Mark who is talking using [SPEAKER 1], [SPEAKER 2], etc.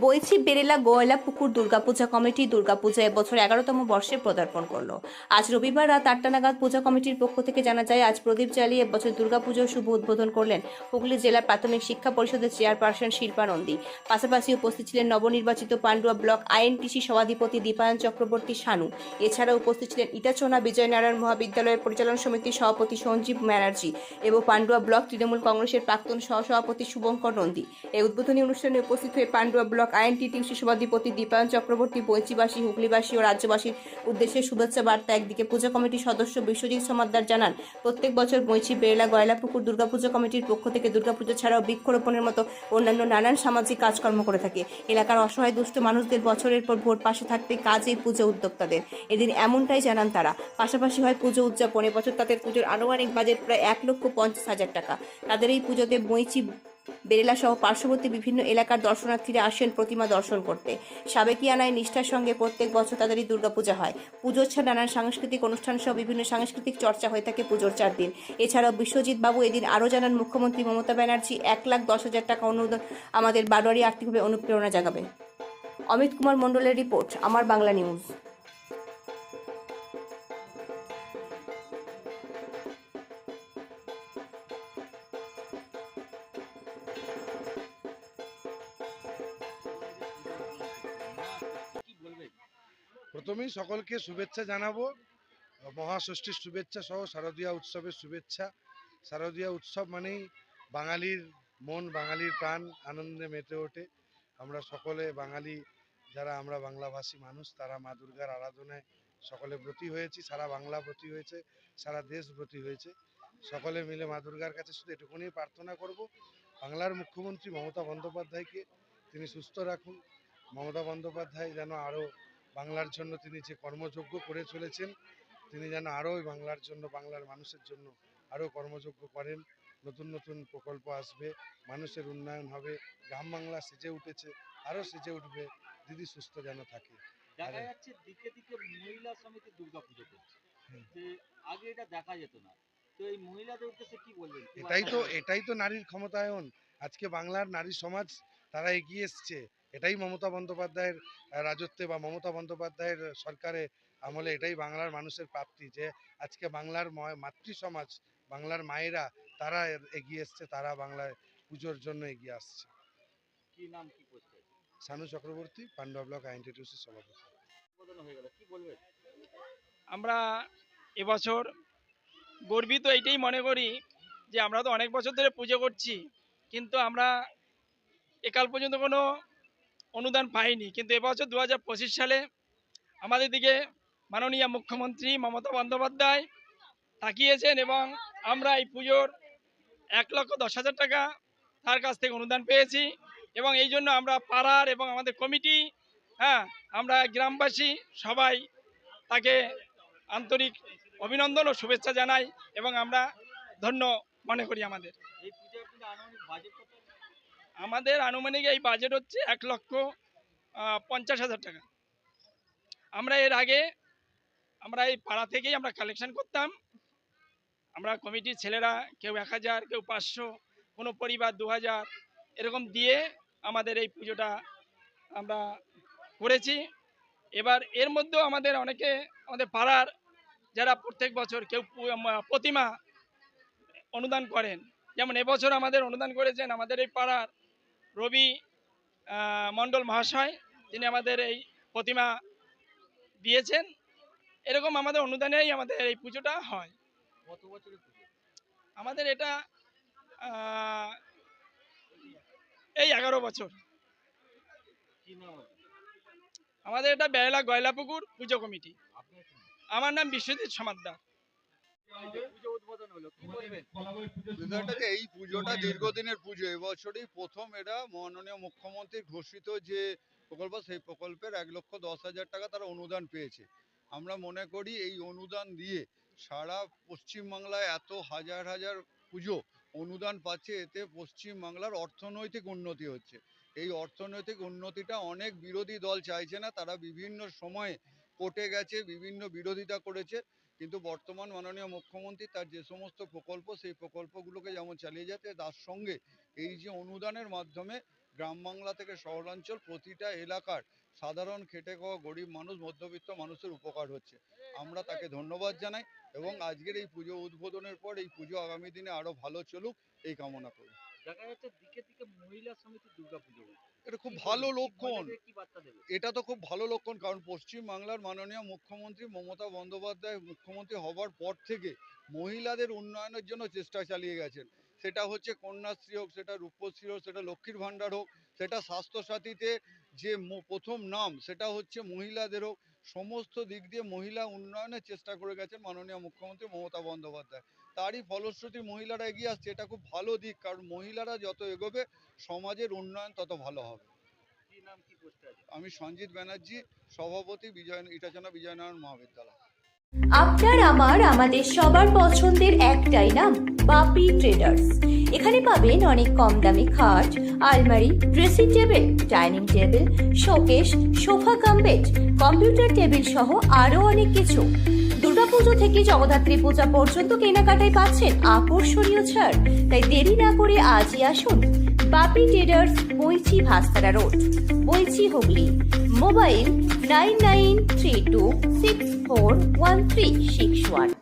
[SPEAKER 1] বইছি বেরেলা, গোয়লা, পুকুর, দুর্গাপূজা কমিটি দুর্গাপূজা এবছর এগারোতম বর্ষে পদার্পণ করল। আজ রবিবার রাত আটটা নাগাদ পূজা কমিটির পক্ষ থেকে জানা যায়, আজ প্রদীপ জ্বালিয়ে এবছর দুর্গাপুজোর শুভ উদ্বোধন করলেন হুগলি জেলা প্রাথমিক শিক্ষা পরিষদের চেয়ারপারসন শিল্পা নন্দী। পাশাপাশি উপস্থিত ছিলেন নবনির্বাচিত পান্ডুয়া ব্লক আইএনটিসি সভাধিপতি দীপায়ন চক্রবর্তী শানু এছাড়া উপস্থিত ছিলেন ইটাচোনা বিজয়নারায়ণ মহাবিদ্যালয়ের পরিচালন সমিতির সভাপতি সঞ্জীব ব্যানার্জি এবং পান্ডুয়া ব্লক তৃণমূল কংগ্রেসের প্রাক্তন সহসভাপতি শুভঙ্কর নন্দী। এই উদ্বোধনী অনুষ্ঠানে উপস্থিত হয়ে পান্ডুয়া ব্লক আইএনটিটিউসি সভাধিপতি দীপায়ন চক্রবর্তী, বৈচিবাসী, হুগলিবাসী ও রাজ্যবাসীর উদ্দেশ্যে শুভেচ্ছা বার্তা। একদিকে পূজা কমিটির সদস্য বিশ্বজিৎ সমাদ্দার জানান, প্রত্যেক বছর বৈচি, বেড়লা, গয়লাপুকুর, দুর্গাপুজো কমিটির পক্ষ থেকে দুর্গাপুজো ছাড়াও বৃক্ষরোপণের মতো অন্যান্য নানান সামাজিক কাজকর্ম করে থাকে। এলাকার অসহায় দুস্থ মানুষদের বছরের পর ভোট পাশে থাকতে কাজ এই পুজো উদ্যোক্তাদের। এদিন এমনটাই জানান তারা। পাশাপাশি হয় পুজো উদযাপন। এবছর তাদের পুজোর আনুমানিক বাজেট প্রায় এক লক্ষ পঞ্চাশ হাজার টাকা। তাদের এই পুজোতে বইচি বেরেলা সহ পার্শ্ববর্তী বিভিন্ন এলাকার দর্শনার্থীরা আসেন প্রতিমা দর্শন করতে। সাবেকিয়ানায় নিষ্ঠার সঙ্গে প্রত্যেক বছর তাদের এই দুর্গাপূজা হয়। পুজোর ছাড়া নানান সাংস্কৃতিক অনুষ্ঠান সহ বিভিন্ন সাংস্কৃতিক চর্চা হয়ে থাকে পুজোর চার দিন। এছাড়াও বিশ্বজিৎ বাবু এদিন আরও জানান, মুখ্যমন্ত্রী মমতা ব্যানার্জি এক লাখ দশ হাজার টাকা অনুদান আমাদের বারোয়ারি আর্থিকভাবে অনুপ্রেরণা জাগাবে। অমিত কুমার মণ্ডলের রিপোর্ট, আমার বাংলা নিউজ।
[SPEAKER 2] প্রথমেই সকলকে শুভেচ্ছা জানাব। মহাষষ্ঠীর শুভেচ্ছা সহ শারদীয়া উৎসবের শুভেচ্ছা। শারদীয়া উৎসব মানেই বাঙালির মন, বাঙালির প্রাণ আনন্দে মেতে ওঠে। আমরা সকলে বাঙালি, যারা আমরা বাংলাভাষী মানুষ, তারা মা দুর্গার আরাধনায় সকলে ব্রতী হয়েছি, সারা বাংলা ব্রতী হয়েছে, সারা দেশ ব্রতী হয়েছে। সকলে মিলে মা দুর্গার কাছে শুধু এটুকুনি প্রার্থনা করব, বাংলার মুখ্যমন্ত্রী মমতা বন্দ্যোপাধ্যায়কে তিনি সুস্থ রাখুন। মমতা বন্দ্যোপাধ্যায় যেন আরও বাংলার জন্য তিনি যে কর্মযজ্ঞ করে চলেছেন তিনি যেন আরও বাংলার জন্য বাংলার মানুষের জন্য আরও কর্মযজ্ঞ করেন। নতুন নতুন প্রকল্প আসবে মানুষের উন্নয়ন হবে গ্রাম বাংলা সেজে উঠেছে আরও সেজে উঠবে দিদি সুস্থ যেন থাকে।
[SPEAKER 3] দেখা যাচ্ছে দিকে দিকে মহিলা সমিতি করছে। যে আগে এটা দেখা যেত না। তো এই মহিলাদের উদ্দেশ্যে কি বলবেন?
[SPEAKER 2] এটাই তো এটাই তো নারীর ক্ষমতায়ন। আজকে বাংলার নারী সমাজ তারা এগিয়ে এসছে। এটাই মমতা বন্দ্যোপাধ্যায়ের রাজত্বে বা মমতা বন্দ্যোপাধ্যায়ের সরকারে আমলে এটাই বাংলার মানুষের প্রাপ্তি যে আজকে বাংলার মাতৃ সমাজ বাংলার মায়েরা তারা এগিয়ে এসছে তারা বাংলায় পুজোর জন্য এগিয়ে আসছে।
[SPEAKER 3] কি নাম কি পোস্ট আছে
[SPEAKER 2] শানু চক্রবর্তী পান্ডা ব্লক আইনটিটিউসির সভাপতি।
[SPEAKER 3] উদ্বোধন হয়ে গেল কি বলবেন?
[SPEAKER 4] আমরা এবছর গর্বিত এইটাই মনে করি যে আমরা তো অনেক বছর ধরে পুজো করছি কিন্তু আমরা একাল পর্যন্ত কোনো অনুদান পাইনি। কিন্তু এবছর দু হাজার পঁচিশ সালে আমাদের দিকে মাননীয় মুখ্যমন্ত্রী মমতা বন্দ্যোপাধ্যায় তাকিয়েছেন এবং আমরা এই পুজোর এক লক্ষ দশ হাজার টাকা তার কাছ থেকে অনুদান পেয়েছি এবং এই জন্য আমরা পাড়ার এবং আমাদের কমিটি হ্যাঁ আমরা গ্রামবাসী সবাই তাকে আন্তরিক অভিনন্দন ও শুভেচ্ছা জানাই এবং আমরা ধন্য মনে করি আমাদের। আমাদের আনুমানিক এই বাজেট হচ্ছে এক লক্ষ পঞ্চাশ হাজার টাকা। আমরা এর আগে, আমরা এই পাড়া থেকেই আমরা কালেকশন করতাম। আমরা কমিটির ছেলেরা, কেউ এক হাজার, কেউ পাঁচশো, কোনো পরিবার দু হাজার, এরকম দিয়ে আমাদের এই পুজোটা আমরা করেছি। এবার এর মধ্যেও আমাদের অনেকে, আমাদের পাড়ার যারা প্রত্যেক বছর কেউ প্রতিমা অনুদান করেন, যেমন এবছর আমাদের অনুদান করেছেন আমাদের এই পাড়ার রবি মণ্ডল মহাশয় তিনি আমাদের এই প্রতিমা দিয়েছেন। এরকম আমাদের অনুদানেই আমাদের এই পুজোটা হয়। আমাদের এটা এই এগারো বছর। আমাদের এটা বেড়লা গয়লাপুকুর পুজো কমিটি? আমার নাম বিশ্বজিৎ সমাদ্দার।
[SPEAKER 3] এই
[SPEAKER 5] পুজোটা দীর্ঘদিনের পুজো এবছরই প্রথম এটা মাননীয় মুখ্যমন্ত্রী ঘোষিত যে প্রকল্প, সেই প্রকল্পের এক লক্ষ দশ হাজার টাকা তারা অনুদান পেয়েছে। আমরা মনে করি এই অনুদান দিয়ে সারা পশ্চিমবাংলায় এত হাজার হাজার পুজো অনুদান পাচ্ছে, এতে পশ্চিমবাংলার অর্থনৈতিক উন্নতি হচ্ছে। এই অর্থনৈতিক উন্নতিটা অনেক বিরোধী দল চাইছে না, তারা বিভিন্ন সময়ে কোর্টে গেছে, বিভিন্ন বিরোধিতা করেছে। কিন্তু বর্তমান মাননীয় মুখ্যমন্ত্রী তার যে সমস্ত প্রকল্প, সেই প্রকল্পগুলোকে যেমন চালিয়ে যাচ্ছে, তার সঙ্গে এই যে অনুদানের মাধ্যমে গ্রাম বাংলা থেকে শহরাঞ্চল প্রতিটা এলাকার সাধারণ খেটে খাওয়া গরিব মানুষ, মধ্যবিত্ত মানুষের উপকার হচ্ছে। আমরা তাকে ধন্যবাদ জানাই এবং আজকের এই পুজো উদ্বোধনের পর এই পুজো আগামী দিনে আরও ভালো চলুক, এই কামনা করি।
[SPEAKER 3] দেখা যাচ্ছে দিকে দিকে মহিলা সমিতি দুর্গাপুজো
[SPEAKER 5] এটা খুব ভালো লক্ষণ। এটা তো খুব ভালো লক্ষণ কারণ পশ্চিম বাংলার মাননীয় মুখ্যমন্ত্রী মমতা বন্দ্যোপাধ্যায় মুখ্যমন্ত্রী হবার পর থেকে মহিলাদের উন্নয়নের জন্য চেষ্টা চালিয়ে গেছেন। সেটা হচ্ছে কন্যাশ্রী হোক সেটা রূপশ্রী হোক সেটা লক্ষ্মীর ভাণ্ডার হোক সেটা স্বাস্থ্যসাথীতে যে ম- প্রথম নাম সেটা হচ্ছে মহিলাদেরও হোক সমস্ত দিক দিয়ে মহিলা উন্নয়নের চেষ্টা করে গেছেন মাননীয় মুখ্যমন্ত্রী মমতা বন্দ্যোপাধ্যায়। তারই ফলশ্রুতি মহিলারা এগিয়ে আসছে এটা খুব ভালো দিক কারণ মহিলারা যত এগোবে সমাজের উন্নয়ন তত ভালো হবে। আমি সঞ্জিত ব্যানার্জি সভাপতি বিজয় ইটাচনা বিজয়নারায়ণ মহাবিদ্যালয়।
[SPEAKER 1] আপনার, আমার, আমাদের সবার পছন্দের একটাই নাম, বাপি ট্রেডার্স। এখানে পাবেন অনেক কম দামি খাট, আলমারি, dressing table, dining table showcase sofa cum bed computer table সহ আরও অনেক কিছু। দুর্গাপুজো থেকে জগদ্ধাত্রী পূজা পর্যন্ত কেনাকাটায় পাচ্ছেন আকর্ষণীয় ছাড়। তাই দেরি না করে আজই আসুন Bapi traders Boinchi Bhastara road Boinchi Hooghly. Mobile nine nine three two six Four one three six one.